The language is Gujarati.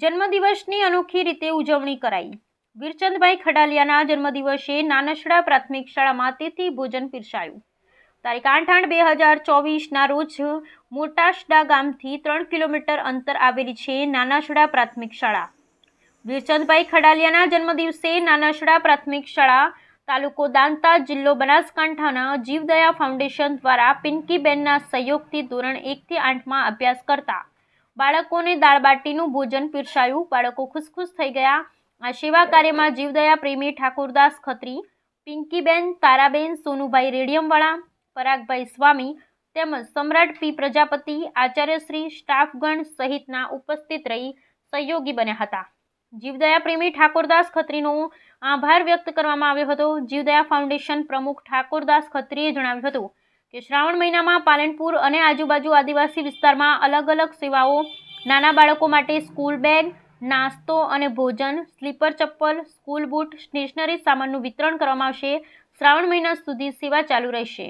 જન્મદિવસની અનોખી રીતે ઉજવણી કરાઈ. વીરચંદભાઈ ખડાલિયાના જન્મદિવસે નાનસડા પ્રાથમિક શાળામાં તેથી ભોજન પીરસાયું. તારીખ આઠ આઠ બે હજાર ચોવીસના રોજ મોટાસડા ગામથી ત્રણ કિલોમીટર અંતર આવેલી છે નાનાસડા પ્રાથમિક શાળા. વીરચંદભાઈ ખડાલિયાના જન્મદિવસે નાનાસડા પ્રાથમિક શાળા તાલુકો દાંતા જિલ્લો બનાસકાંઠાના જીવદયા ફાઉન્ડેશન દ્વારા પિંકીબેનના સહયોગથી ધોરણ એકથી આઠમાં અભ્યાસ કરતા બાળકોને દાળબાટીનું ભોજન પીરસાયું. બાળકો ખુશખુશ થઈ ગયા. આ સેવા કાર્યમાં જીવદયા, પ્રેમી, ઠાકોરદાસ ખત્રી, પિંકીબેન, તારાબેન, સોનુભાઈ રેડિયમવાળા, પરાગભાઈ સ્વામી તેમજ સમ્રાટ પી પ્રજાપતિ આચાર્યશ્રી સ્ટાફગણ સહિતના ઉપસ્થિત રહી સહયોગી બન્યા હતા. જીવદયા, પ્રેમી, ઠાકોરદાસ ખત્રીનો આભાર વ્યક્ત કરવામાં આવ્યો હતો. જીવદયા ફાઉન્ડેશન પ્રમુખ ઠાકોરદાસ ખત્રીએ જણાવ્યું હતું કે શ્રાવણ મહિનામાં પાલનપુર અને આજુબાજુ આદિવાસી વિસ્તારમાં અલગ અલગ સેવાઓ, નાના બાળકો માટે સ્કૂલ બેગ, નાસ્તો અને ભોજન, સ્લીપર ચપ્પલ, સ્કૂલ બૂટ, સ્ટેશનરી સામાનનું વિતરણ કરવામાં આવશે. શ્રાવણ મહિના સુધી સેવા ચાલુ રહેશે.